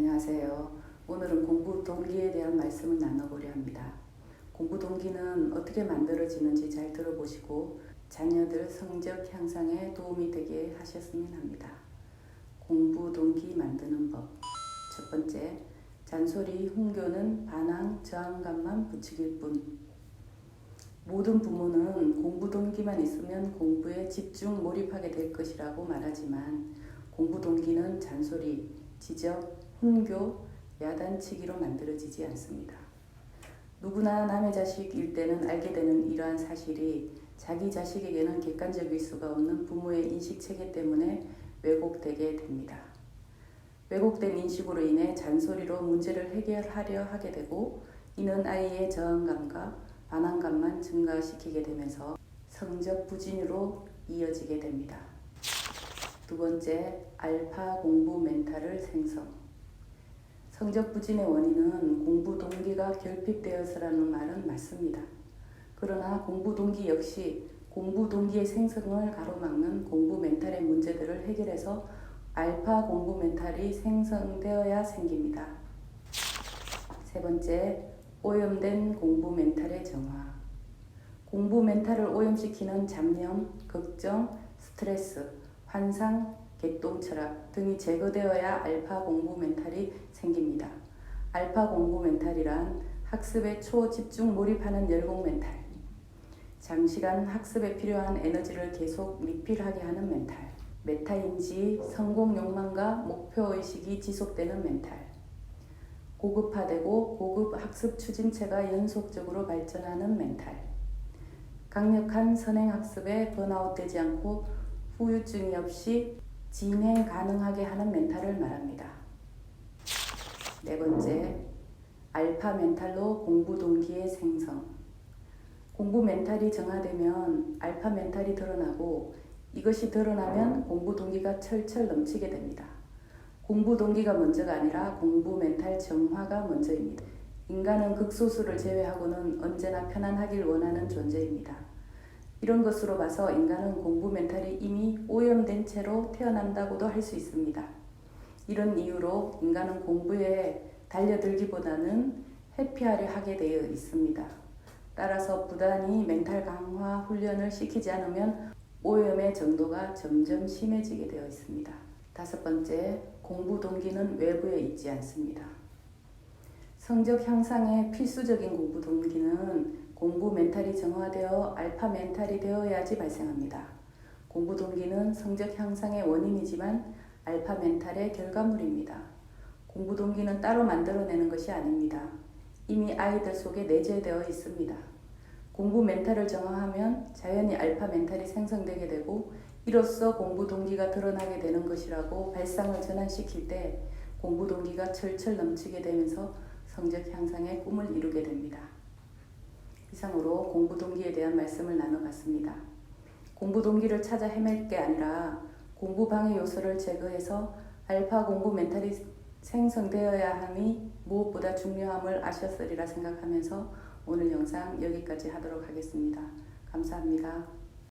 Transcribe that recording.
안녕하세요. 오늘은 공부 동기에 대한 말씀을 나눠보려 합니다. 공부 동기는 어떻게 만들어지는지 잘 들어보시고 자녀들 성적 향상에 도움이 되게 하셨으면 합니다. 공부 동기 만드는 법. 첫 번째, 잔소리, 훈교는 반항, 저항감만 부추길 뿐. 모든 부모는 공부 동기만 있으면 공부에 집중 몰입하게 될 것이라고 말하지만 공부 동기는 잔소리, 지적, 훈교, 야단치기로 만들어지지 않습니다. 누구나 남의 자식일 때는 알게 되는 이러한 사실이 자기 자식에게는 객관적일 수가 없는 부모의 인식 체계 때문에 왜곡되게 됩니다. 왜곡된 인식으로 인해 잔소리로 문제를 해결하려 하게 되고 이는 아이의 저항감과 반항감만 증가시키게 되면서 성적 부진으로 이어지게 됩니다. 두 번째, 알파 공부 멘탈을 생성. 성적 부진의 원인은 공부 동기가 결핍되어서라는 말은 맞습니다. 그러나 공부 동기 역시 공부 동기의 생성을 가로막는 공부 멘탈의 문제들을 해결해서 알파 공부 멘탈이 생성되어야 생깁니다. 세 번째, 오염된 공부 멘탈의 정화. 공부 멘탈을 오염시키는 잡념, 걱정, 스트레스, 환상, 개똥 철학 등이 제거되어야 알파 공부 멘탈이 생깁니다. 알파 공부 멘탈이란 학습에 초집중 몰입하는 열공 멘탈. 장시간 학습에 필요한 에너지를 계속 리필하게 하는 멘탈. 메타인지, 성공 욕망과 목표 의식이 지속되는 멘탈. 고급화되고 고급 학습 추진체가 연속적으로 발전하는 멘탈. 강력한 선행 학습에 번아웃되지 않고 후유증이 없이 진행 가능하게 하는 멘탈을 말합니다. 네 번째, 알파 멘탈로 공부 동기의 생성. 공부 멘탈이 정화되면 알파 멘탈이 드러나고 이것이 드러나면 공부 동기가 철철 넘치게 됩니다. 공부 동기가 먼저가 아니라 공부 멘탈 정화가 먼저입니다. 인간은 극소수를 제외하고는 언제나 편안하길 원하는 존재입니다. 이런 것으로 봐서 인간은 공부 멘탈이 이미 오염된 채로 태어난다고도 할 수 있습니다. 이런 이유로 인간은 공부에 달려들기보다는 회피하려 하게 되어 있습니다. 따라서 부단히 멘탈 강화 훈련을 시키지 않으면 오염의 정도가 점점 심해지게 되어 있습니다. 다섯 번째, 공부 동기는 외부에 있지 않습니다. 성적 향상에 필수적인 공부 동기는 멘탈이 정화되어 알파 멘탈이 되어야지 발생합니다. 공부 동기는 성적 향상의 원인이지만 알파 멘탈의 결과물입니다. 공부 동기는 따로 만들어내는 것이 아닙니다. 이미 아이들 속에 내재되어 있습니다. 공부 멘탈을 정화하면 자연히 알파 멘탈이 생성되게 되고 이로써 공부 동기가 드러나게 되는 것이라고 발상을 전환시킬 때 공부 동기가 철철 넘치게 되면서 성적 향상의 꿈을 이루게 됩니다. 이상으로 공부 동기에 대한 말씀을 나눠봤습니다. 공부 동기를 찾아 헤맬 게 아니라 공부 방해 요소를 제거해서 알파 공부 멘탈이 생성되어야 함이 무엇보다 중요함을 아셨으리라 생각하면서 오늘 영상 여기까지 하도록 하겠습니다. 감사합니다.